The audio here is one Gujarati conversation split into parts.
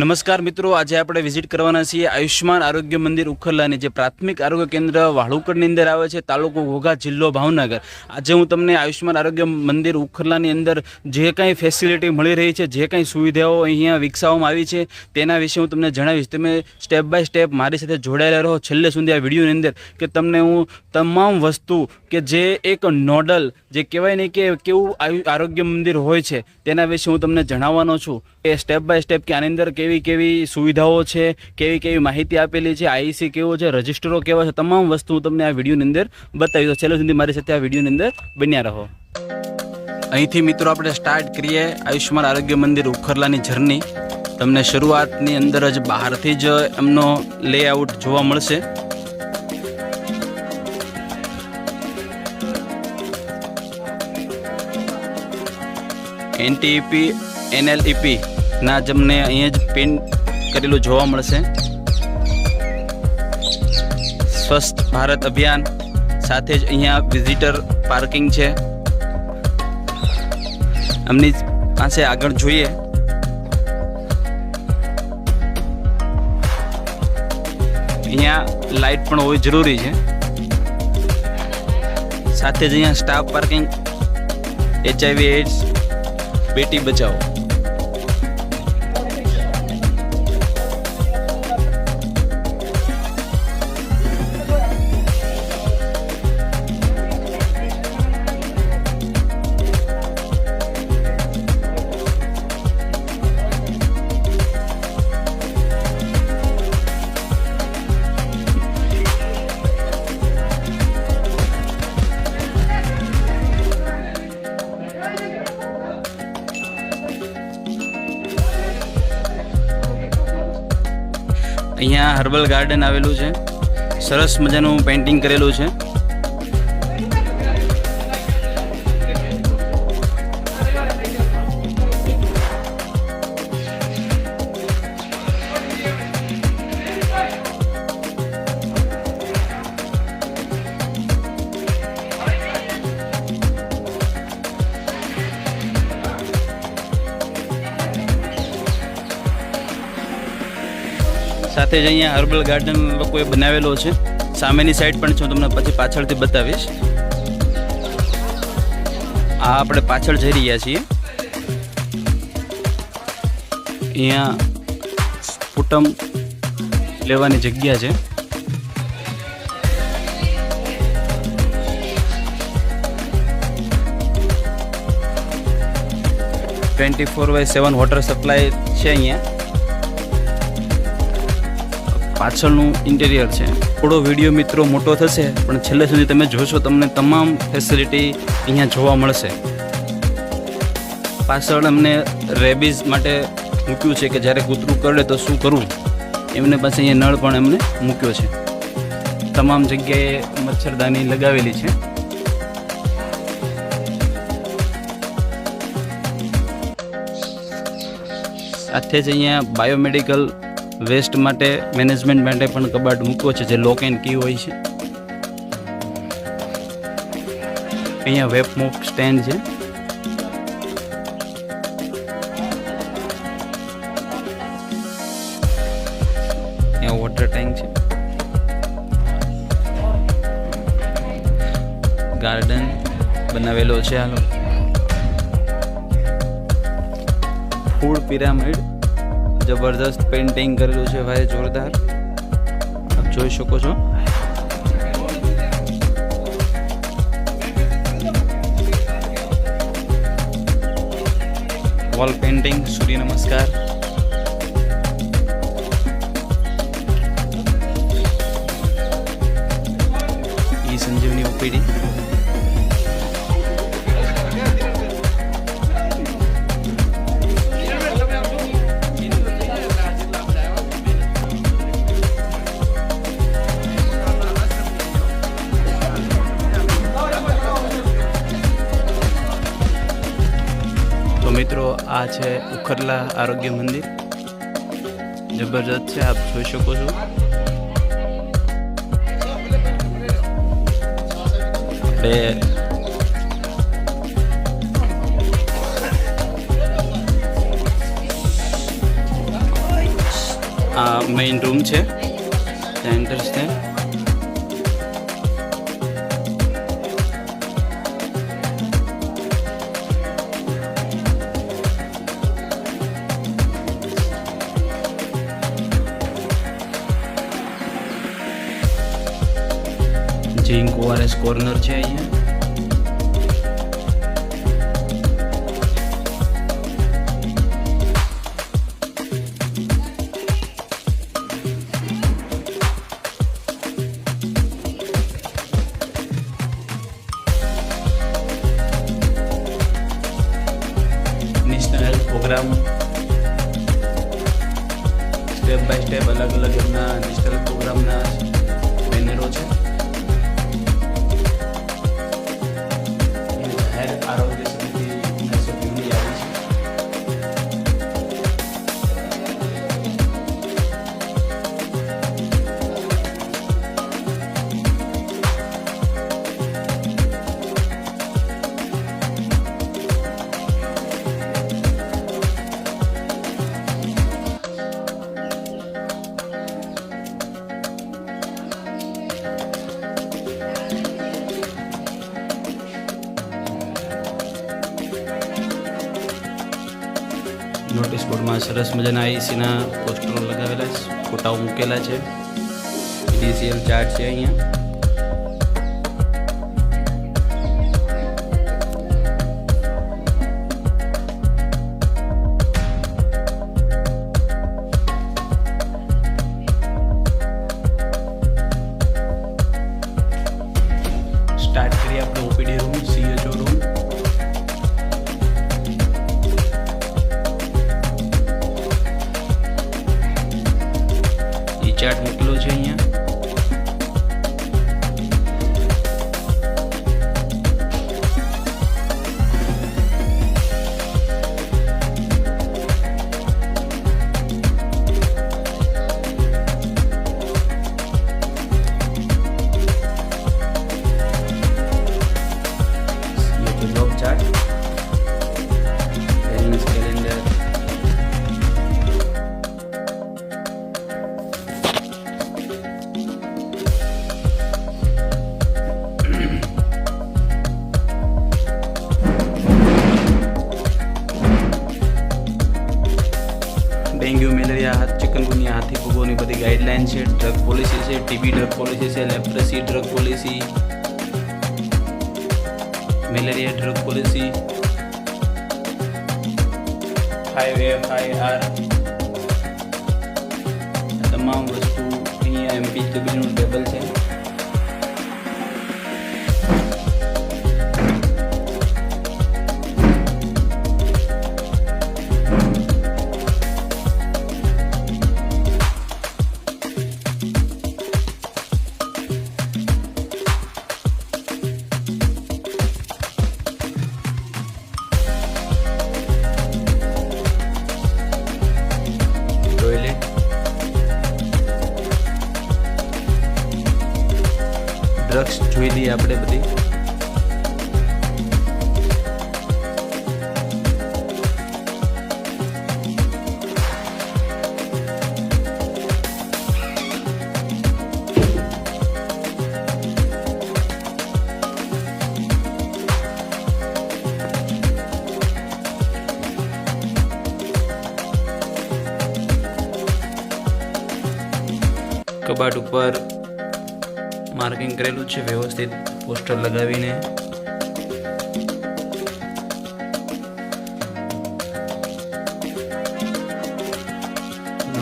નમસ્કાર મિત્રો, આજે આપણે વિઝિટ કરવાના છીએ આયુષ્માન આરોગ્ય મંદિર ઉખરલાની, જે પ્રાથમિક આરોગ્ય કેન્દ્ર વાળુકડની અંદર આવે છે, તાલુકો ઘોઘા જિલ્લો ભાવનગર. આજે હું તમને આયુષ્માન આરોગ્ય મંદિર ઉખરલાની અંદર જે કાંઈ ફેસિલિટી મળી રહી છે, જે કાંઈ સુવિધાઓ અહીંયા વિકસાવવામાં આવી છે, તેના વિશે હું તમને જણાવીશ. તમે સ્ટેપ બાય સ્ટેપ મારી સાથે જોડાયેલા રહો. છેલ્લે સુધી આ વિડીયોની અંદર કે તમને હું તમામ વસ્તુ કે જે એક નોડલ, જે કહેવાય ને કે કેવું આરોગ્ય મંદિર હોય છે, તેના વિશે હું તમને જણાવવાનો છું. કે સ્ટેપ બાય સ્ટેપ કે આની અંદર કેવી કેવી સુવિધાઓ છે, કેવી કેવી માહિતી આપેલી છે આઈસી કેવો છે, રજિસ્ટરો કેવા છે, તમામ વસ્તુ હું તમને આ વિડીયોની અંદર બતાવી દઉં છેલ્લે સુધી મારી સાથે આ વિડીયોની અંદર બન્યા રહો. અહીંથી મિત્રો આપણે સ્ટાર્ટ કરીએ આયુષ્માન આરોગ્ય મંદિર ઉખરલાની જર્ની તમને શરૂઆતની અંદર જ બહારથી જ એમનો લેઆઉટ જોવા મળશે. એનટીઈપી એનએલઈપી ના તમને અહીંયા જ પેન્ટ કરેલું જોવા મળશે. સ્વસ્થ ભારત અભિયાન સાથે જ અહીંયા વિઝિટર પાર્કિંગ છે. એમની પાસે આગળ જોઈએ. અહીંયા લાઇટ પણ હોવી જરૂરી છે. સાથે જ અહીંયા staff parking HIV AIDS Beti Bachao. Herbal garden આવેલું છે. સરસ મજાનું પેઇન્ટિંગ કરેલું છે. સાથે જ અહીંયા હર્બલ ગાર્ડન લોકોએ બનાવેલો છે. સામેની સાઈડ પણ છે તમને પછી પાછળથી બતાવીશ. આ આપણે પાછળ જઈ રહ્યા છીએ. અહીંયા સ્ફુટમ લેવાની જગ્યા છે. Twenty four by seven water supply છે અહીંયા. પાછળનું ઇન્ટિરિયર છે. થોડો વીડિયો મિત્રો મોટો થશે, પણ છેલ્લે સુધી તમે જોશો, તમને તમામ ફેસિલિટી અહીંયા જોવા મળશે. પાછળ અમને રેબીઝ માટે મૂક્યું છે કે જ્યારે કૂતરું કરડે તો શું કરવું એમને પાસે અહીંયા નળ પણ એમને મૂક્યો છે. તમામ જગ્યાએ મચ્છરદાની લગાવેલી છે. સાથે જ અહીંયા બાયોમેડિકલ વેસ્ટ માટે મેનેજમેન્ટ માટે પણ કબાટ મૂકવો છે, જે લોક એન્ડ કી હોય છે. અહીંયા વેપ મૂક સ્ટેન્ડ છે. અહીંયા વોટર ટેન્ક છે. ગાર્ડન બનાવેલો છે હાલો. ફૂડ પિરામિડ જબરદસ્ત પેઇન્ટિંગ કરેલું છે ભાઈ, જોરદાર. આપ જોઈ શકો છો. વોલ પેઇન્ટિંગ સૂર્ય નમસ્કાર. ઈ સંજીવની ઓપીડી આ છે ઉખરલા આરોગ્ય મંદિર. જબરજસ્ત છે, આપ જોઈ શકો છો. આપણે આ મેઇન રૂમ છે ત્યાં છે. ઓઆરએસ કોર્નર છે અહીંયા. સરસ મજાના આઈસીના પોસ્ટરો લગાવેલા છે ફોટાઓ મૂકેલા છે. ડીસીએલ ચાર્ટ છે અહીંયા. Drug policy, malaria drug policy five A five R તમામ વસ્તુ અહીંયા એમપી ડબલ્યુનું ટેબલ છે. જોઈ લઈએ આપણે બધી. કબાટ ઉપર માર્કિંગ કરેલું છે વ્યવસ્થિત પોસ્ટર લગાવીને.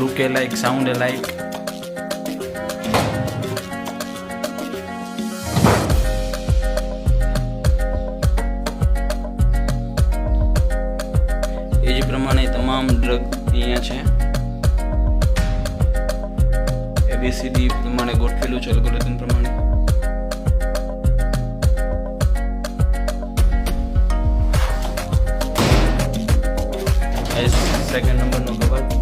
Look alike sound alike second number নৌকাবাদ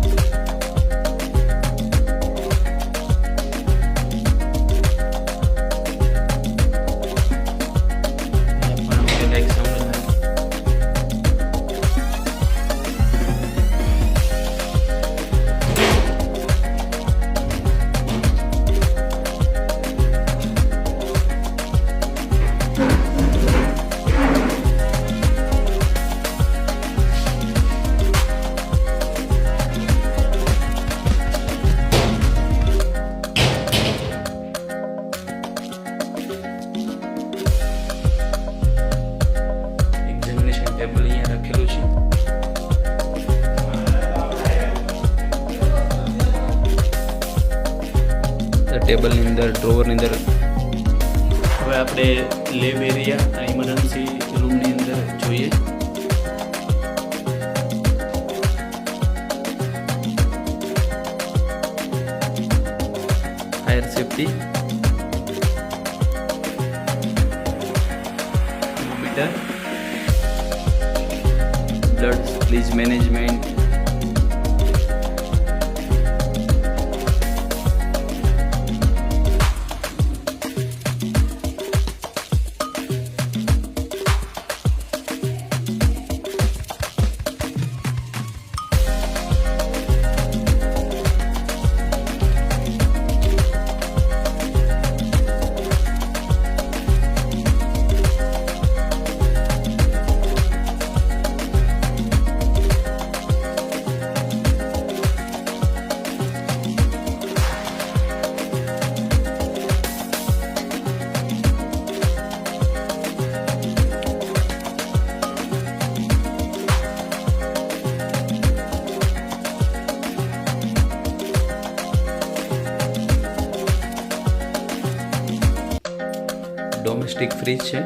ડ્રોવરની અંદર. હવે આપણે લેબ એરિયા ઇમરજન્સી રૂમની અંદર જોઈએ. Fire safety blood please management fridge છે.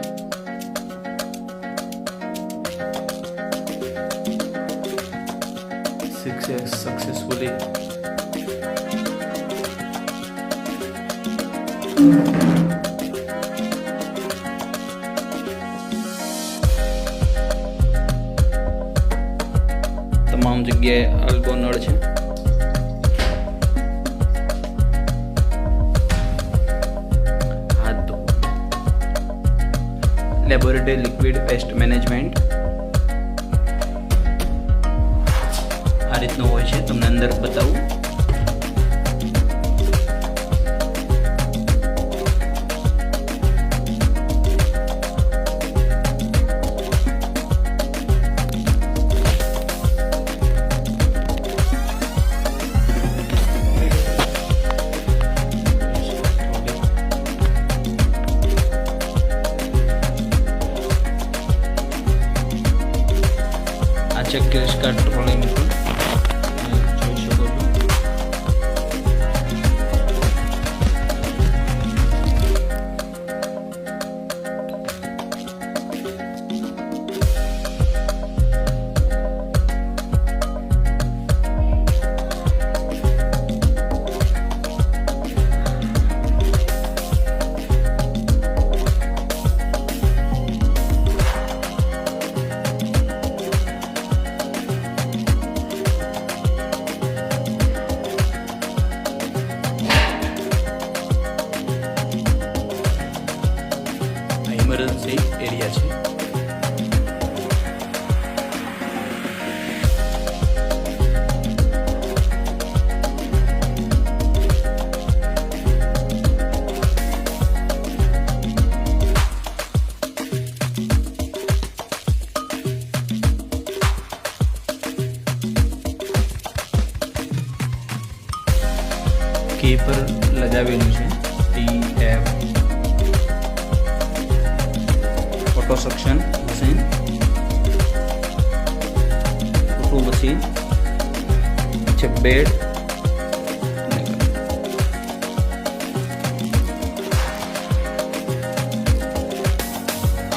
સક્સેસ સક્સેસફુલી તમામ જગ્યાએ લેબોરેટરી લિક્વિડ પેસ્ટ મેનેજમેન્ટ આ રીતનું હોય છે તમને અંદર બતાવું. કી પર લગાવેલું છે. T F photo suction machine photo machine છે બેડ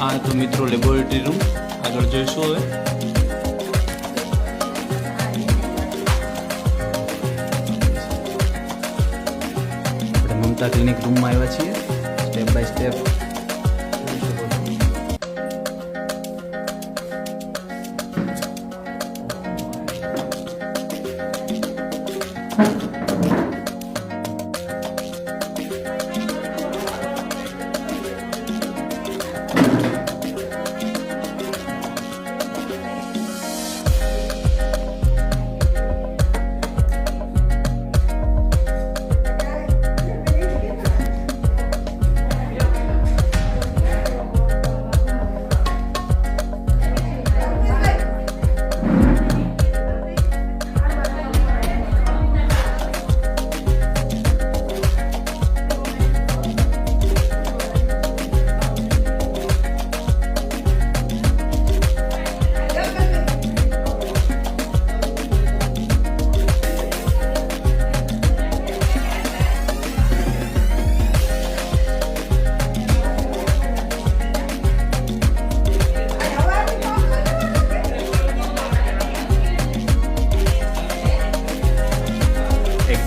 આ તો મિત્રો લેબોરેટરી રૂમ આગળ જોઈશું હવે. મમતા ક્લિનિક રૂમમાં આવ્યા છીએ. Step by step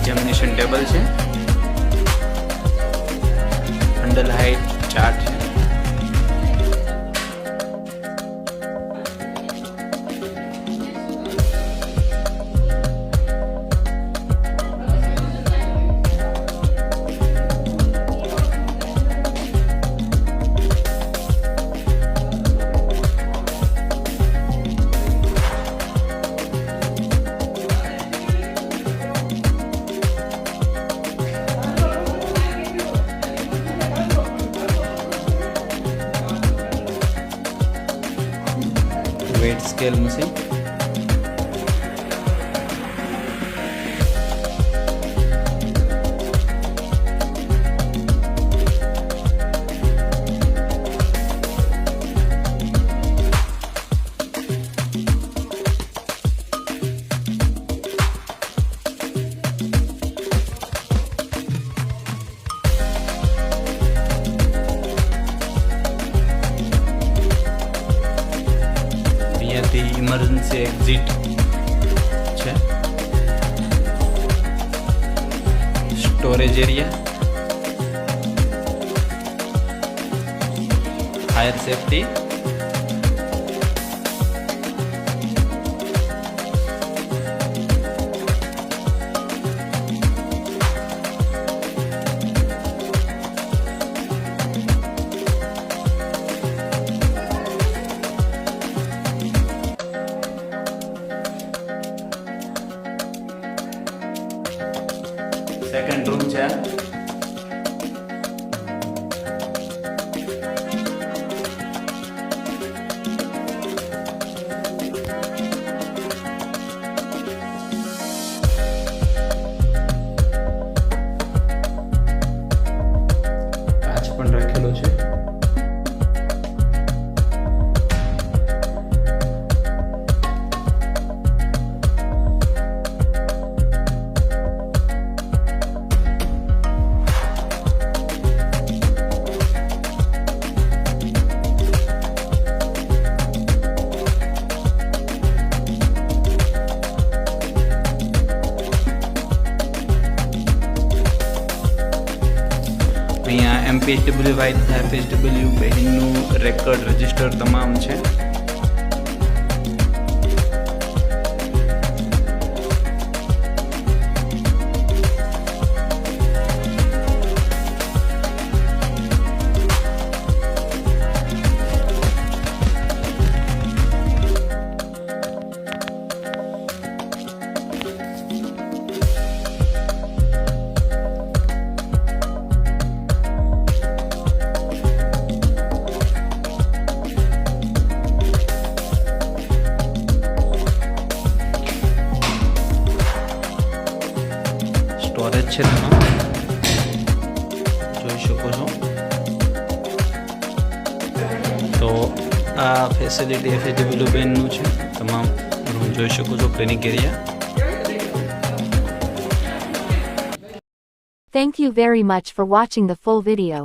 examination table છે. અંડર હાઇટ ચાર્ટ છે. scale machine ઇમરજન્સી એક્ઝિટ છે? Storage area fire safety Amen. અહીંયા એમપીએચડબલ્યુ વાઇટ એફએચડબલ્યુ બેડિંગનું રેકર્ડ રજિસ્ટર તમામ છે. ફેસિલિટી એફએચડબલ્યુ બેનનું છે તમામ રૂમ જોઈ શકો છો clinic area Thank you very much for watching the full video.